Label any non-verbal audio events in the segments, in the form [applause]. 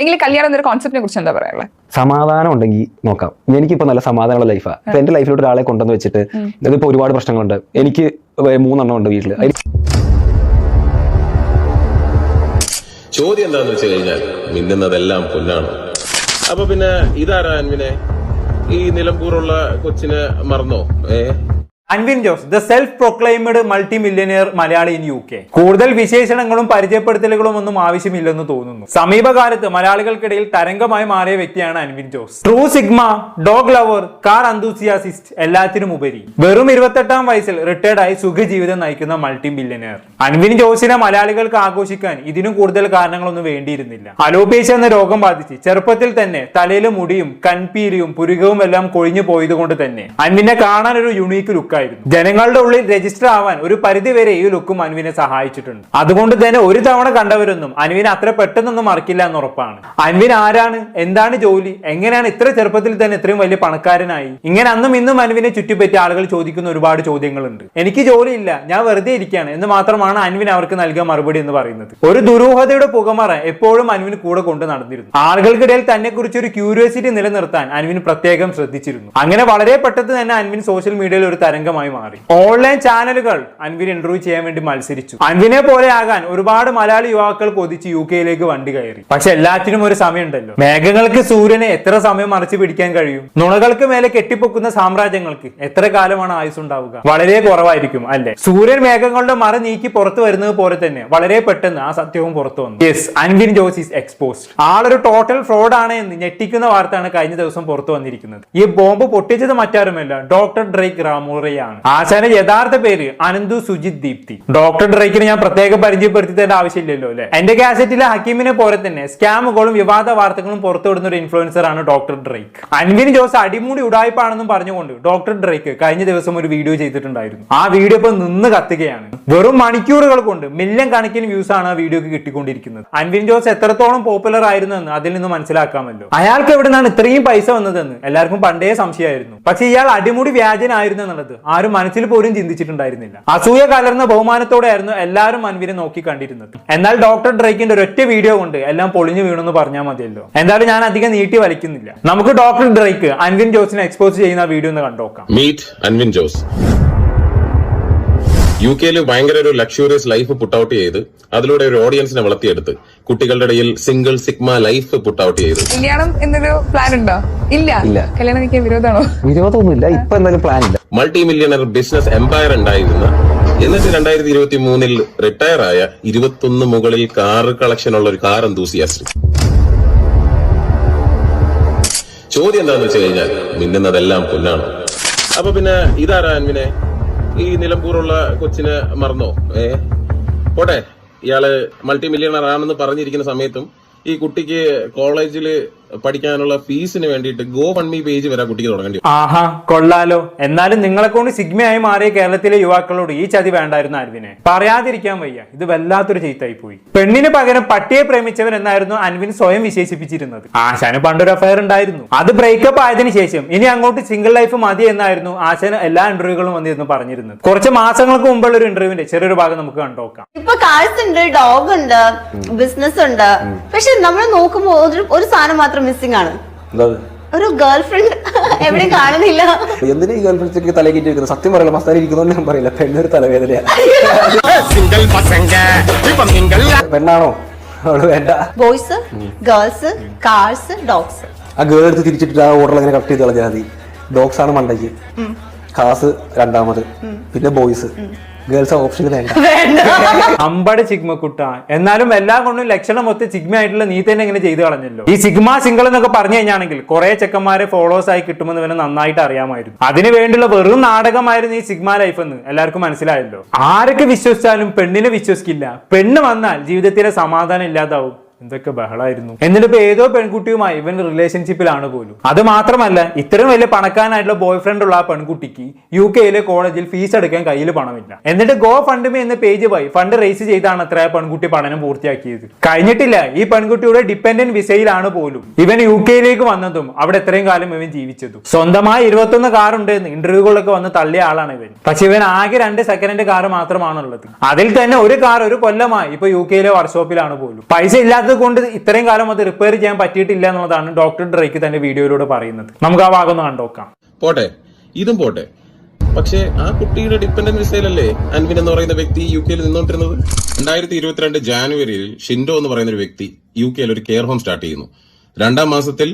എങ്കിൽ കല്യാണം എന്നൊരു കോൺസെപ്റ്റിനെ കുറിച്ച് എന്താ പറയാനുള്ളത് സമാധാനം ഉണ്ടെങ്കിൽ നോക്കാം. എനിക്കിപ്പോ നല്ല സമാധാനമുള്ള ലൈഫാ ഇപ്പൊ എന്റെ ലൈഫിലോട്ട് ഒരാളെ കൊണ്ടുവന്ന് വെച്ചിട്ട് ഇതിപ്പോ ഒരുപാട് പ്രശ്നങ്ങളുണ്ട്. എനിക്ക് മൂന്നെണ്ണം ഉണ്ട് വീട്ടിൽ ചോദ്യം എന്താന്ന് വെച്ച് കഴിഞ്ഞാൽ മിന്നുന്നതെല്ലാം പൊന്നാണ്. അപ്പൊ പിന്നെ ഇതാരാൻ അൻവിനെ? ഈ നിലമ്പൂറുള്ള കൊച്ചിനെ മറന്നോ? ഏ? Anwin Jose the self proclaimed multi millionaire Malayali in U K. കൂടുതൽ വിശേഷണങ്ങളും പരിചയപ്പെടുത്തലുകളും ഒന്നും ആവശ്യമില്ലെന്ന് തോന്നുന്നു. സമീപകാലത്ത് മലയാളികൾക്കിടയിൽ തരംഗമായി മാറിയ വ്യക്തിയാണ് Anwin Jose. True sigma dog lover car enthusiast എല്ലാത്തിനും ഉപരി. വെറും ഇരുപത്തെട്ടാം വയസ്സിൽ റിട്ടയർഡ് ആയി സുഖജീവിതം നയിക്കുന്ന മൾട്ടി മില്യനിയർ അൻവിൻ ജോസിനെ മലയാളികൾക്ക് ആഘോഷിക്കാൻ ഇതിനും കൂടുതൽ കാരണങ്ങളൊന്നും വേണ്ടിയിരുന്നില്ല. അലോപേഷ്യ എന്ന രോഗം ബാധിച്ച് ചെറുപ്പത്തിൽ തന്നെ തലയിലെ മുടിയും കൺപീരിയും പുരുകവും എല്ലാം കൊഴിഞ്ഞു പോയതുകൊണ്ട് തന്നെ അൻവിനെ കാണാൻ ഒരു യുണീക്ക് ലുക്കായിരുന്നു ജനങ്ങളുടെ ഉള്ളിൽ രജിസ്റ്റർ ആവാൻ ഒരു പരിധി വരെ ഈ ലുക്കും അനുവിനെ സഹായിച്ചിട്ടുണ്ട്. അതുകൊണ്ട് തന്നെ ഒരു തവണ കണ്ടവരൊന്നും അനുവിനെ അത്ര പെട്ടെന്നൊന്നും മറക്കില്ല എന്ന് ഉറപ്പാണ്. അനുവിൻ ആരാണ്? എന്താണ് ജോലി? എങ്ങനെയാണ് ഇത്ര ചെറുപ്പത്തിൽ തന്നെ ഇത്രയും വലിയ പണക്കാരനായി? ഇങ്ങനെ അന്നും ഇന്നും അനുവിനെ ചുറ്റിപ്പറ്റി ആളുകൾ ചോദിക്കുന്ന ഒരുപാട് ചോദ്യങ്ങളുണ്ട്. എനിക്ക് ജോലിയില്ല ഞാൻ വെറുതെ ഇരിക്കുകയാണ് എന്ന് മാത്രമാണ് അൻവിൻ അവർക്ക് നൽകിയ മറുപടി എന്ന് പറയുന്നത്. ഒരു ദുരൂഹതയുടെ പുകമറ എപ്പോഴും അനുവിന് കൂടെ കൊണ്ട് നടന്നിരുന്നു. ആളുകൾക്കിടയിൽ തന്നെ കുറിച്ച് ഒരു ക്യൂരിയോസിറ്റി നിലനിർത്താൻ അനുവിൻ പ്രത്യേകം ശ്രദ്ധിച്ചിരുന്നു. അങ്ങനെ വളരെ പെട്ടെന്ന് തന്നെ അൻവിൻ സോഷ്യൽ മീഡിയയിൽ ഒരു തരംഗമായി മാറി. ഓൺലൈൻ ചാനലുകൾ അൻവിൻ ഇന്റർവ്യൂ ചെയ്യാൻ വേണ്ടി മത്സരിച്ചു. അൻവിനെ പോലെ ആകാൻ ഒരുപാട് മലയാളി യുവാക്കൾ കൊതിച്ച് യു കെയിലേക്ക് വണ്ടി കയറി. പക്ഷെ എല്ലാത്തിനും ഒരു സമയമുണ്ടല്ലോ. മേഘങ്ങൾക്ക് സൂര്യനെ എത്ര സമയം മറച്ചു പിടിക്കാൻ കഴിയും? നുണകൾക്ക് മേലെ കെട്ടിപ്പൊക്കുന്ന സാമ്രാജ്യങ്ങൾക്ക് എത്ര കാലമാണ് ആയുസ് ഉണ്ടാവുക? വളരെ കുറവായിരിക്കും അല്ലെ? സൂര്യൻ മേഘങ്ങളുടെ മറ നീക്കി പുറത്തു വരുന്നത് പോലെ തന്നെ വളരെ പെട്ടെന്ന് ആ സത്യവും പുറത്തു വന്നു. Yes Anwin Jose is exposed ആളൊരു ടോട്ടൽ ഫ്രോഡ് ആണ് എന്ന് ഞെട്ടിക്കുന്ന വാർത്തയാണ് കഴിഞ്ഞ ദിവസം പുറത്തു വന്നിരിക്കുന്നത്. ഈ ബോംബ് പൊട്ടിച്ചത് മറ്റാരുമല്ല ഡോക്ടർ ഡ്രേക്ക് റാമോറയാണ് ആശാന്റെ യഥാർത്ഥ പേര് അനന്തു സുജിത് ദീപ്തി. ഡോക്ടർ ഡ്രൈക്കിന് ഞാൻ പ്രത്യേകം പരിചയപ്പെടുത്തി തരേണ്ട ആവശ്യമില്ലല്ലോ അല്ലെ? എന്റെ കാസറ്റിലെ ഹക്കീമിനെ പോലെ തന്നെ സ്കാമുകളും വിവാദ വാർത്തകളും പുറത്തുവിടുന്ന ഒരു ഇൻഫ്ലുവൻസർ ആണ് ഡോക്ടർ ഡ്രൈക്ക്. അൻവിൻ ജോസ് അടിമുടി ഉടായ്പാണെന്നും പറഞ്ഞുകൊണ്ട് ഡോക്ടർ ഡ്രൈക്ക് കഴിഞ്ഞ ദിവസം ഒരു വീഡിയോ ചെയ്തിട്ടുണ്ടായിരുന്നു. ആ വീഡിയോ ഇപ്പൊ നിന്ന് കത്തുകയാണ്. വെറും മണിക്കൂറുകൾ കൊണ്ട് മില്യൺ കണക്കിന് വ്യൂസ് ആണ് ആ വീഡിയോക്ക് കിട്ടിക്കൊണ്ടിരിക്കുന്നത്. അൻവിൻ ജോസ് എത്രത്തോളം പോപ്പുലർ ആയിരുന്നു എന്ന് അതിൽ നിന്ന് മനസ്സിലാക്കാമല്ലോ. അയാൾക്ക് എവിടെ നിന്നാണ് ഇത്രയും പൈസ വന്നതെന്ന് എല്ലാവർക്കും പണ്ടേ സംശയമായിരുന്നു. പക്ഷെ ഇയാൾ അടിമുടി വ്യാജനായിരുന്നു എന്നുള്ളത് ആരും മനസ്സിൽ പോലും ചിന്തിച്ചിട്ടുണ്ടായിരുന്നില്ല. അസൂയ കലർന്ന ബഹുമാനത്തോടെയായിരുന്നു എല്ലാവരും അൻവിനെ നോക്കി കണ്ടിരുന്നത് എന്നാൽ ഡോക്ടർ ഡ്രേക്കിന്റെ ഒരൊറ്റ വീഡിയോ കൊണ്ട് എല്ലാം പൊളിഞ്ഞു വീണെന്ന് പറഞ്ഞാൽ മതിയല്ലോ. എന്തായാലും ഞാൻ അധികം നീട്ടി വലിക്കുന്നില്ല. നമുക്ക് ഡോക്ടർ ഡ്രേക്ക് അൻവിൻ ജോസിനെ എക്സ്പോസ് ചെയ്യുന്ന ആ വീഡിയോ ഒന്ന് കണ്ടോക്കാം മീറ്റ് അൻവിൻ ജോസ്. യു കെയിൽ ഭയങ്കര ഒരു ലക്ഷൂറിയസ് ലൈഫ് പുട്ട് ഔട്ട് ചെയ്ത് അതിലൂടെ ഒരു ഓഡിയൻസിനെ വളർത്തിയെടുത്ത് കുട്ടികളുടെ ഇടയിൽ single sigma life put out ചെയ്ത്. കല്യാണം എന്നൊരു പ്ലാൻ ഉണ്ടോ? ഇല്ല. ഇല്ല. കല്യാണം എനിക്ക് വിരോധമാണോ? വിരോധമൊന്നുമില്ല. ഇപ്പൊ എന്തായാലും പ്ലാൻ ഇല്ല മൾട്ടി മില്യണർ ബിസിനസ് എംപയർ ഉണ്ടായിരുന്ന എന്നിട്ട് രണ്ടായിരത്തി ഇരുപത്തി മൂന്നിൽ റിട്ടയർ ആയ ഇരുപത്തൊന്ന് മുകളിൽ കാർ കളക്ഷൻ ഉള്ള ഒരു കാർ എന്തൂസിയാസ്റ്റ് ചോദ്യം എന്താന്ന് വെച്ച് കഴിഞ്ഞാൽ മിന്നുന്നതെല്ലാം പൊന്നാണ് അപ്പൊ പിന്നെ ഇതാരാ അൻവിനെ? ഈ നിലമ്പൂറുള്ള കൊച്ചിനെ മറന്നോ? ഏ? പോട്ടെ ഇയാൾ മൾട്ടി മില്യണർ ആണെന്ന് പറഞ്ഞിരിക്കുന്ന സമയത്തും ഈ കുട്ടിക്ക് കോളേജിൽ പഠിക്കാനുള്ള ഫീസിന് വേണ്ടിയിട്ട് ഗോ ഫൺമി പേജ് വരെ കുട്ടിക്ക് തുടങ്ങേണ്ടി ആഹാ കൊള്ളാലോ. എന്നാലും നിങ്ങളെ കൊണ്ട് സിഗ്മയായി മാറിയ കേരളത്തിലെ യുവാക്കളോട് ഈ ചതി വേണ്ടായിരുന്നു അൻവിനെ പറയാതിരിക്കാൻ വയ്യ. ഇത് വല്ലാത്തൊരു ചീത്തായി പോയി പെണ്ണിന് പകരം പട്ടിയെ പ്രേമിച്ചവൻ എന്നായിരുന്നു അൻവിൻ സ്വയം വിശേഷിപ്പിച്ചിരുന്നത്. ആശാന് പണ്ടൊരു അഫയർ ഉണ്ടായിരുന്നു. അത് ബ്രേക്കപ്പ് ആയതിനു ശേഷം ഇനി അങ്ങോട്ട് സിംഗിൾ ലൈഫ് മതി എന്നായിരുന്നു ആശാന് എല്ലാ ഇന്റർവ്യൂകളും വന്നിരുന്നു പറഞ്ഞിരുന്നത്. കുറച്ച് മാസങ്ങൾക്ക് മുമ്പുള്ള ഒരു ഇന്റർവ്യൂവിന്റെ ചെറിയൊരു ഭാഗം നമുക്ക് കണ്ടോക്കാം ഇപ്പൊ കാഴ്ച ഉണ്ട് ഡോഗ് ഉണ്ട് ബിസിനസ് ഉണ്ട്. പക്ഷെ നമ്മൾ നോക്കുമ്പോൾ ഒരു ഒരു സാധനം മാത്രം മിസ്സിംഗ് ആണ്. ഒരു ഗേൾ ഫ്രണ്ട് എവിടെയും കാണുന്നില്ല. എന്തിനാ ഈ ഗേൾഫ്രണ്ട്സിലേക്ക് തലകേറ്റി വെക്കുന്നത്? സത്യം പറയില്ല മസ്താനി ഇരിക്കുന്നോണ്ട് ഞാൻ പറയില്ല. പെണ്ണൊരു തലവേദനയാണ് പെണ്ണാണോ? അവൾ വേണ്ട. ബോയ്സ് ഗേൾസ് കാർസ് ഡോഗ്സ് ആ ഗേൾ എടുത്ത് തിരിച്ചിട്ട് ആ ഓർഡർ അങ്ങനെ കട്ട് ചെയ്ത് കളഞ്ഞാൽ മതി. ഡോഗ്സ് ആണ് മണ്ടയ്ക്ക് കാസ് രണ്ടാമത്. പിന്നെ ബോയ്സ് ഗേൾസ് ഓപ്ഷൻ വേണ്ട. അമ്പടി [laughs] അമ്പട് ചിഗ്മ കുട്ട എന്നാലും എല്ലാം കൊണ്ടും ലക്ഷണം ഒത്ത് ചിഗ്മ ആയിട്ടുള്ള നീ തന്നെ ഇങ്ങനെ ചെയ്തു കളഞ്ഞല്ലോ. ഈ സിഗ്മ സിംഗിൾ എന്നൊക്കെ പറഞ്ഞു കഴിഞ്ഞാണെങ്കിൽ കുറെ ചെക്കന്മാരെ ഫോളോവേഴ്സ് ആയി കിട്ടുമെന്ന് ഇവനെ നന്നായിട്ട് അറിയാമായിരുന്നു. അതിനു വേണ്ടിയുള്ള വെറും നാടകമായിരുന്നു ഈ സിഗ്മ ലൈഫ് എന്ന് എല്ലാവർക്കും മനസ്സിലായല്ലോ. ആരൊക്കെ വിശ്വസിച്ചാലും പെണ്ണിനെ വിശ്വസിക്കില്ല. പെണ്ണ് വന്നാൽ ജീവിതത്തിലെ സമാധാനം ഇല്ലാതാവും. എന്തൊക്കെ ബഹളായിരുന്നു. എന്നിട്ട് ഇപ്പൊ ഏതോ പെൺകുട്ടിയുമായി ഇവൻ റിലേഷൻഷിപ്പിലാണ് പോലും. അത് മാത്രമല്ല ഇത്രയും വലിയ പണക്കാരനായിട്ടുള്ള ബോയ് ഫ്രണ്ട് ഉള്ള ആ പെൺകുട്ടിക്ക് യു കെയിലെ കോളേജിൽ ഫീസ് അടക്കാൻ കയ്യിൽ പണമില്ല. എന്നിട്ട് ഗോ ഫണ്ട് എന്ന പേജ് പോയി ഫണ്ട് റേസ് ചെയ്താണ് അത്ര പെൺകുട്ടി പഠനം പൂർത്തിയാക്കിയത്. കഴിഞ്ഞിട്ടില്ല ഈ പെൺകുട്ടിയുടെ ഡിപ്പെൻഡന്റ് വിസയിലാണ് പോലും. ഇവൻ യു കെയിലേക്ക് വന്നതും അവിടെ എത്രയും കാലം ഇവൻ ജീവിച്ചതും. സ്വന്തമായി ഇരുപത്തൊന്ന് കാർ ഉണ്ടെന്ന് ഇന്റർവ്യൂകളിലൊക്കെ വന്ന് തള്ളിയ ആളാണ് ഇവൻ. പക്ഷെ ഇവൻ ആകെ രണ്ട് സെക്കൻഡ് കാർ മാത്രമാണുള്ളത്. അതിൽ തന്നെ ഒരു കാർ ഒരു കൊല്ലമായി ഇപ്പൊ യു കെയിലെ വർക്ക്ഷോപ്പിലാണ് പോലും. പൈസ ഇല്ലാത്തത് കൊണ്ട് ഇത്രയും കാലം അത് റിപ്പയർ ചെയ്യാൻ പറ്റിയിട്ടില്ല എന്നുള്ളതാണ് ഡോക്ടർ ഡ്രേക്ക് തന്റെ വീഡിയോയിലൂടെ പറയുന്നത്. നമുക്ക് ആ ഭാഗം ഒന്ന് കണ്ടോക്കാം പോട്ടെ ഇതും പോട്ടെ. പക്ഷേ ആ കുട്ടിയുടെ ഡിപ്പെൻഡന്റ് വിസയിലല്ലേ അൻവിൻ എന്ന് പറയുന്ന വ്യക്തി യു കെയിൽ നിന്നോണ്ടിരുന്നത് രണ്ടായിരത്തി ഇരുപത്തിരണ്ട് ജാനുവരിയിൽ ഷിൻഡോ എന്ന് പറയുന്ന ഒരു വ്യക്തി യു കെയിൽ ഒരു കെയർ ഹോം സ്റ്റാർട്ട് ചെയ്യുന്നു. രണ്ടാം മാസത്തിൽ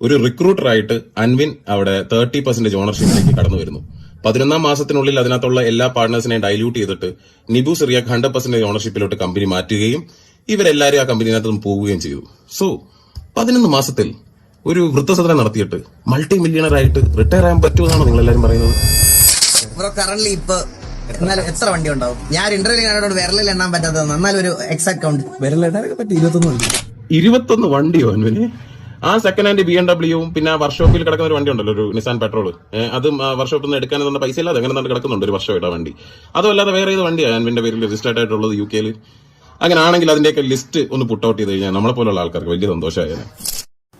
ഒരു റിക്രൂട്ടറായിട്ട് അൻവിൻ അവിടെ തേർട്ടി പെർസെന്റേജ് ഓണർഷിപ്പിലേക്ക് കടന്നു വരുന്നു. പതിനൊന്നാം മാസത്തിനുള്ളിൽ അതിനകത്തുള്ള എല്ലാ പാർട്ട്നേഴ്സിനെയും ഡൈല്യൂട്ട് ചെയ്തിട്ട് നിബു സിറിയാക്ക് ഹൺഡ്രഡ് പെർസെന്റേജ് ഓണർഷിപ്പിലോട്ട് കമ്പനി മാറ്റുകയും ഇവരെല്ലാവരും ആ കമ്പനിനകത്ത് നിന്ന് പോവുകയും ചെയ്തു. സോ പതിനൊന്ന് മാസത്തിൽ ഒരു വൃദ്ധസദനം നടത്തിയിട്ട് മൾട്ടി മില്യണർ ആയിട്ട് റിട്ടയർ ആകാൻ പറ്റുമെന്നാണ് നിങ്ങൾ എല്ലാവരും പറയുന്നത്? ബ്രോ കറന്റ് ഇപ്പൊ എന്നാലും എത്ര വണ്ടി ഉണ്ടാവും ഞാൻ ഇന്റർവ്യൂ കണ്ടോട് വിരലിൽ എണ്ണാൻ പറ്റാത്തതാണ് എന്നാലും ഒരു എക്സാക്ട് കൗണ്ട് വിരലിടാനൊക്കെ പറ്റി ഇരുപത്തൊന്നും വണ്ടി. ഇരുപത്തൊന്ന് വണ്ടിയോ അൻവിന്? ആ സെക്കൻഡ് ഹാൻഡ് ബി എം ഡബ്ല്യൂവും പിന്നെ വർക്ക്ഷോപ്പിൽ കിടക്കുന്ന ഒരു വണ്ടി ഉണ്ടല്ലോ ഒരു നിസാൻ പെട്രോൾ അതും വർക്ക്ഷോപ്പിൽ നിന്ന് എടുക്കാൻ തന്നെ പൈസ ഇല്ലാതെ അങ്ങനെ തന്നെ കിടക്കുന്നുണ്ട് ഒരു വർഷമായിട്ട് ആ വണ്ടി. അതുമല്ലാതെ വേറെ ഏത് വണ്ടിയാണ് അൻവിന്റെ പേരിൽ രജിസ്റ്റേർഡ് ആയിട്ടുള്ളത് യു കെയിൽ അങ്ങനെ ആണെങ്കിൽ അതിന്റെയൊക്കെ ലിസ്റ്റ് ഒന്ന് പുട്ട് ഔട്ട് ചെയ്ത് കഴിഞ്ഞാൽ നമ്മളെ പോലുള്ള ആൾക്കാർക്ക് വലിയ സന്തോഷമായേനെ.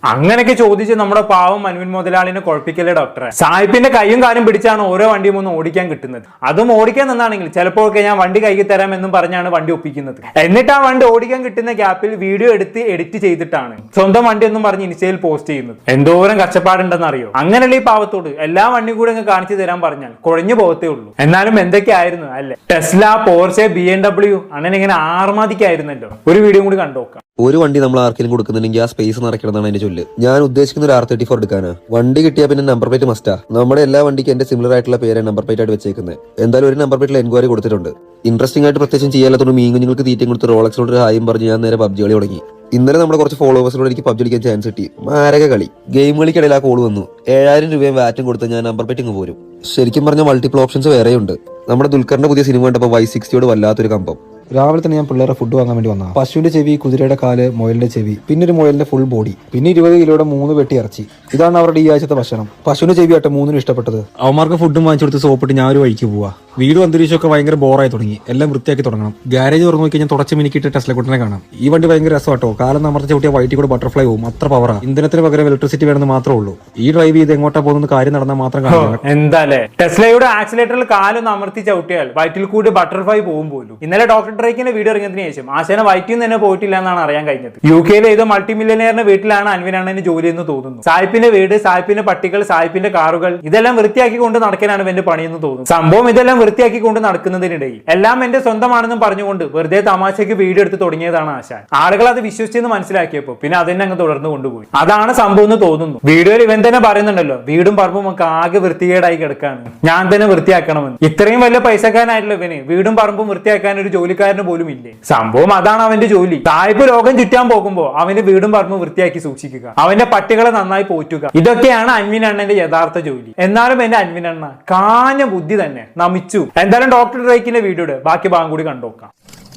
അങ്ങനെയൊക്കെ ചോദിച്ച് നമ്മുടെ പാവം മനുവിൻ മുതലാളിനെ കുഴപ്പിക്കല്ലേ ഡോക്ടറെ സായിപ്പിന്റെ കൈയും കാലും പിടിച്ചാണ് ഓരോ വണ്ടിയും ഒന്ന് ഓടിക്കാൻ കിട്ടുന്നത്. അതും ഓടിക്കാൻ നിന്നാണെങ്കിൽ ചിലപ്പോഴൊക്കെ ഞാൻ വണ്ടി കൈക്ക് തരാം എന്നും പറഞ്ഞാണ് വണ്ടി ഒപ്പിക്കുന്നത്. എന്നിട്ട് ആ വണ്ടി ഓടിക്കാൻ കിട്ടുന്ന ഗ്യാപ്പിൽ വീഡിയോ എടുത്ത് എഡിറ്റ് ചെയ്തിട്ടാണ് സ്വന്തം വണ്ടി എന്നും പറഞ്ഞ് ഇൻസ്റ്റയിൽ പോസ്റ്റ് ചെയ്യുന്നത്. എന്തോരം കഷ്ടപ്പാടുണ്ടെന്ന് അറിയോ അങ്ങനെയല്ലേ ഈ പാവത്തോട് എല്ലാ വണ്ടിയും കൂടെ അങ്ങ് കാണിച്ചു തരാൻ പറഞ്ഞാൽ കുഴഞ്ഞു പോകത്തേ ഉള്ളൂ. എന്നാലും എന്തൊക്കെയായിരുന്നു അല്ലേ? Tesla Porsche B M W അങ്ങനെ ഇങ്ങനെ ആർമാദിക്കായിരുന്നല്ലോ. ഒരു വീഡിയോ കൂടി കണ്ടോക്കാം ഒരു വണ്ടി നമ്മൾ ആർക്കെങ്കിലും കൊടുക്കുന്നുണ്ടെങ്കിൽ ആ സ്പേസ് നിറയ്ക്കണമെന്നാണ് എന്റെ ചൊല്ല്. ഞാൻ ഉദ്ദേശിക്കുന്ന ഒരു ആർ തേർട്ടി ഫോർ എടുക്കാനാ. വണ്ടി കിട്ടിയാൽ പിന്നെ നമ്പർ പ്ലേറ്റ് മസ്റ്റാ നമ്മുടെ എല്ലാ വണ്ടിക്കും എന്റെ സിമിലർ ആയിട്ടുള്ള പേര് നമ്പർ പ്ലേറ്റ് ആയിട്ട് വെച്ചേക്കുന്നത് എന്തായാലും ഒരു നമ്പർ പ്ലേറ്റിൽ എൻക്വയറി കൊടുത്തിട്ടുണ്ട്. ഇൻട്രസ്റ്റിംഗ് ആയിട്ട് പ്രത്യേകിച്ചും ചെയ്യാത്തതുകൊണ്ട് മീൻ കുഞ്ഞുങ്ങൾക്ക് തീറ്റയും കൊടുത്ത് റോളക്സിനോട് ഒരു ഹായും പറഞ്ഞ് ഞാൻ നേരെ പബ്ജി കളി തുടങ്ങി. ഇന്നലെ നമ്മുടെ കുറച്ച് ഫോളോവേഴ്സിനോട് എനിക്ക് പബ്ജി കളിക്കാൻ ചാൻസ് കിട്ടി. മാരക കളി. ഗെയിം കളിക്കിടയിൽ ആ കോൾ വന്നു. ഏഴായിരം രൂപയും വാറ്റും കൊടുത്ത് ഞാൻ നമ്പർ പ്ലേറ്റ് ഇങ്ങ് പോരും. ശരിക്കും പറഞ്ഞ മൾട്ടിപ്പിൾ ഓപ്ഷൻസ് വേറെയുണ്ട്. നമ്മുടെ ദുൽഖറിന്റെ പുതിയ സിനിമ കണ്ടപ്പോൾ വൈ സിക്സ്റ്റിയോട് വല്ലാത്തൊരു കമ്പം. രാവിലെ തന്നെ ഞാൻ പിള്ളേരെ ഫുഡ് വാങ്ങാൻ വേണ്ടി വന്ന പശുവിന്റെ ചെവി കുതിരയുടെ കാൽ മുയലിന്റെ ചെവി പിന്നെ ഒരു മുയലിന്റെ ഫുൾ ബോഡി പിന്നെ ഇരുപത് കിലോയുടെ മൂന്ന് വെട്ടി ഇറച്ചി. ഇതാണ് അവരുടെ ഈ ആഴ്ചത്തെ ഭക്ഷണം. പശുവിന്റെ ചെവി ആട്ടെ മൂന്നിനും ഇഷ്ടപ്പെട്ടത്. അവന്മാർക്ക് ഫുഡും വാങ്ങിച്ചു കൊടുത്ത് സോപ്പിട്ട് ഞാൻ ഒരു വഴിക്ക് പോവാ. വീടും അന്തരീക്ഷമൊക്കെ ഭയങ്കര ബോറായി തുടങ്ങി. എല്ലാം വൃത്തിയാക്കി തുടങ്ങണം. ഗ്യാരേജ് തുറന്നു നോക്കി ഞാൻ തുടച്ച് മിനിക്കിട്ട് ടെസ്ല കുട്ടനെ കാണാം. ഈ വണ്ടി ഭയങ്കര രസമാട്ടോ. കാലം അമർത്തി ചൂട്ടിയ വൈറ്റി കൂടെ ബട്ടർഫ്ലൈ പോകും അത്ര പവറാ ഇന്ധനത്തിന് പകരം ഇലക്ട്രിസിറ്റി വേണമെന്ന് മാത്രമേ ഉള്ളൂ. ഈ ഡ്രൈവ് ചെയ്ത് എങ്ങോട്ടാ പോകുന്ന കാര്യം നടന്നാൽ മാത്രം കാണാം. എന്താലേ ടെസ്ലയുടെ ആക്സിലേറ്ററിൽ കാലൊന്ന് അമർത്തി ചവിട്ടിയാൽ വയറ്റിൽ കൂടി ബട്ടർഫ്ലൈ പോകും പോലും. ഇന്നലെ ഡോക്ടർ ഡ്രേക്കിന്റെ വീഡിയോ ഇറങ്ങിയതിനു ശേഷം ആശാന വയറ്റിൽ നിന്ന് തന്നെ പോയിട്ടില്ല എന്നാണ് അറിയാൻ കഴിഞ്ഞത്. യു കെയിലെ ഏതോ മൾട്ടി മില്യനെയറിന്റെ വീട്ടിലാണ് അൻവിനാണ് ജോലി എന്ന് തോന്നുന്നു. സായിപ്പിന്റെ വീട് സായിപ്പിന്റെ പട്ടികൾ സായിപ്പിന്റെ കാറുകൾ ഇതെല്ലാം വൃത്തിയാക്കി കൊണ്ട് നടക്കാനാണ് എന്റെ പണിയെന്ന് തോന്നുന്നു. സംഭവം ഇതെല്ലാം വൃത്തിയാക്കി കൊണ്ട് നടക്കുന്നതിനിടയിൽ എല്ലാം എന്റെ സ്വന്തമാണെന്നും പറഞ്ഞുകൊണ്ട് വെറുതെ തമാശയ്ക്ക് വീഡിയോ എടുത്ത് തുടങ്ങിയതാണ് ആശാൻ. ആളുകൾ അത് വിശ്വസിച്ചെന്ന് മനസ്സിലാക്കിയപ്പോൾ പിന്നെ അതിനെ അങ്ങ് തുടർന്ന് കൊണ്ടുപോയി. അതാണ് സംഭവം എന്ന് തോന്നുന്നു. വീഡിയോയിൽ ഇവൻ തന്നെ പറയുന്നുണ്ടല്ലോ വീടും പറമ്പും ഒക്കെ ആകെ വൃത്തികേടായി കിടക്കാണ്. ഞാൻ തന്നെ വൃത്തിയാക്കണമെന്ന്. ഇത്രയും വലിയ പൈസക്കാരനായിട്ടുള്ള ഇവന് വീടും പറമ്പും വൃത്തിയാക്കാൻ ഒരു ജോലിക്കാരന് പോലും ഇല്ലേ? സംഭവം അതാണ് അവന്റെ ജോലി. തായ്പ് ലോകം ചുറ്റാൻ പോകുമ്പോ അവന് വീടും പറമ്പും വൃത്തിയാക്കി സൂക്ഷിക്കുക. അവന്റെ പട്ടികളെ നന്നായി പോറ്റുക. ഇതൊക്കെയാണ് അൻവിൻ അണ്ണന്റെ യഥാർത്ഥ ജോലി. എന്നാലും എന്റെ അൻവിൻ അണ്ണ കാഞ്ഞ ബുദ്ധി തന്നെ നമിച്ചു. എന്തായാലും ഡോക്ടർ ഡ്രൈക്കിന്റെ വീഡിയോയുടെ ബാക്കി ഭാഗം കൂടി കണ്ടുനോക്കാം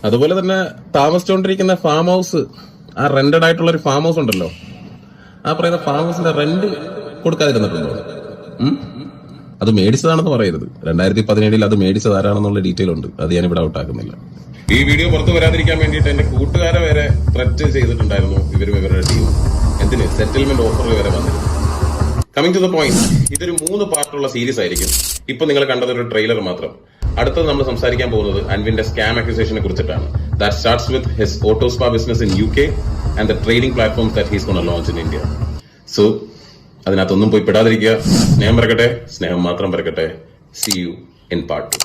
അതുപോലെ തന്നെ താമസിച്ചുകൊണ്ടിരിക്കുന്ന ഫാം ഹൗസ് ആ റെന്റഡ് ആയിട്ടുള്ള ഒരു ഫാം ഹൗസ് ഉണ്ടല്ലോ. ആ പറയുന്ന ഫാം ഹൗസിന്റെ റെന്റ് കൊടുക്കാതിരുന്നിട്ടുണ്ടോ? അത് മേടിച്ചതാണെന്ന് പറയരുത്. രണ്ടായിരത്തി പതിനേഴിൽ അത് മേടിച്ചത് ആരാണെന്നുള്ള ഡീറ്റെയിൽ ഉണ്ട്. അത് ഞാൻ ഇവിടെ ഔട്ടാക്കുന്നില്ല ഈ വീഡിയോ പുറത്തു വരാതിരിക്കാൻ വേണ്ടിയിട്ട് എന്റെ കൂട്ടുകാരെ വരെ ത്രെറ്റ് ചെയ്തിട്ടുണ്ടായിരുന്നു ഇവരും ഇവരുടെ ടീം എന്തിന്? സെറ്റിൽമെന്റ് ഓഫറിൽ വരെ വന്നിരുന്നു. കമ്മിങ് ടു ദ പോയിന്റ് ഇതൊരു മൂന്ന് പാർട്ടുള്ള സീരീസ് ആയിരിക്കും. ഇപ്പൊ നിങ്ങൾ കണ്ടത് ഒരു ട്രെയിലർ മാത്രം. അടുത്തത് നമ്മൾ സംസാരിക്കാൻ പോകുന്നത് അൻവിന്റെ സ്കാം അക്യൂസേഷനെ കുറിച്ചിട്ടാണ്. That starts with his Autospa business in U K and the trading platforms that he's gonna launch in India so അതിനകത്തൊന്നും പോയി പെടാതിരിക്കുക. സ്നേഹം വരക്കട്ടെ. സ്നേഹം മാത്രം വരക്കട്ടെ. സി യു ഇൻ പാർട്ട്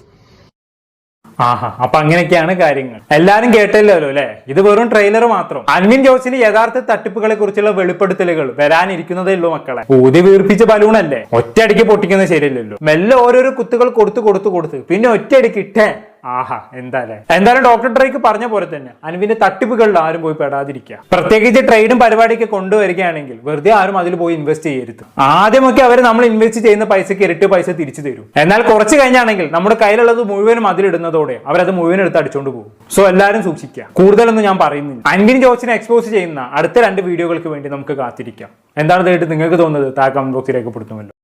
ആഹാ അപ്പൊ അങ്ങനെയൊക്കെയാണ് കാര്യങ്ങൾ. എല്ലാരും കേട്ടല്ലോ അല്ലെ? ഇത് വെറും ട്രെയിലർ മാത്രം. അൻവിൻ ജോസിന്റെ യഥാർത്ഥ തട്ടിപ്പുകളെ കുറിച്ചുള്ള വെളിപ്പെടുത്തലുകൾ വരാനിരിക്കുന്നതേ ഉള്ളൂ മക്കളെ. ഊതി വീർപ്പിച്ച ബലൂണല്ലേ ഒറ്റയടിക്ക് പൊട്ടിക്കുന്നത് ശരിയല്ലല്ലോ. മെല്ലെ ഓരോരോ കുത്തുകൾ കൊടുത്തു കൊടുത്തു കൊടുത്ത്. പിന്നെ ഒറ്റയടിക്ക് ഇട്ടേ. ആഹാ എന്തായാലും. എന്തായാലും ഡോക്ടർ ഡ്രൈക്ക് പറഞ്ഞ പോലെ തന്നെ. അനുവിന്റെ തട്ടിപ്പുകളിൽ ആരും പോയി പെടാതിരിക്കുക. പ്രത്യേകിച്ച് ട്രേഡും പരിപാടിയൊക്കെ കൊണ്ടുവരികയാണെങ്കിൽ വെറുതെ ആരും അതിൽ പോയി ഇൻവെസ്റ്റ് ചെയ്യരുത്. ആദ്യമൊക്കെ അവർ നമ്മൾ ഇൻവെസ്റ്റ് ചെയ്യുന്ന പൈസക്ക് ഇരട്ടി പൈസ തിരിച്ചു തരും. എന്നാൽ കുറച്ച് കഴിഞ്ഞാണെങ്കിൽ നമ്മുടെ കയ്യിലുള്ളത് മുഴുവനും അതിലിടുന്നതോടെ അവരത് മുഴുവൻ എടുത്ത് അടിച്ചുകൊണ്ട് പോകും. സോ എല്ലാവരും സൂക്ഷിക്കുക. കൂടുതലൊന്നും ഞാൻ പറയുന്നില്ല. അൻവിൻ ജോസിനെ എക്സ്പോസ് ചെയ്യുന്ന അടുത്ത രണ്ട് വീഡിയോകൾക്ക് വേണ്ടി നമുക്ക് കാത്തിരിക്കാം. എന്താണ് ഇതായിട്ട് നിങ്ങൾക്ക് തോന്നുന്നത്? താ കമന്റ് ബോക്സിൽ രേഖപ്പെടുത്തുമല്ലോ.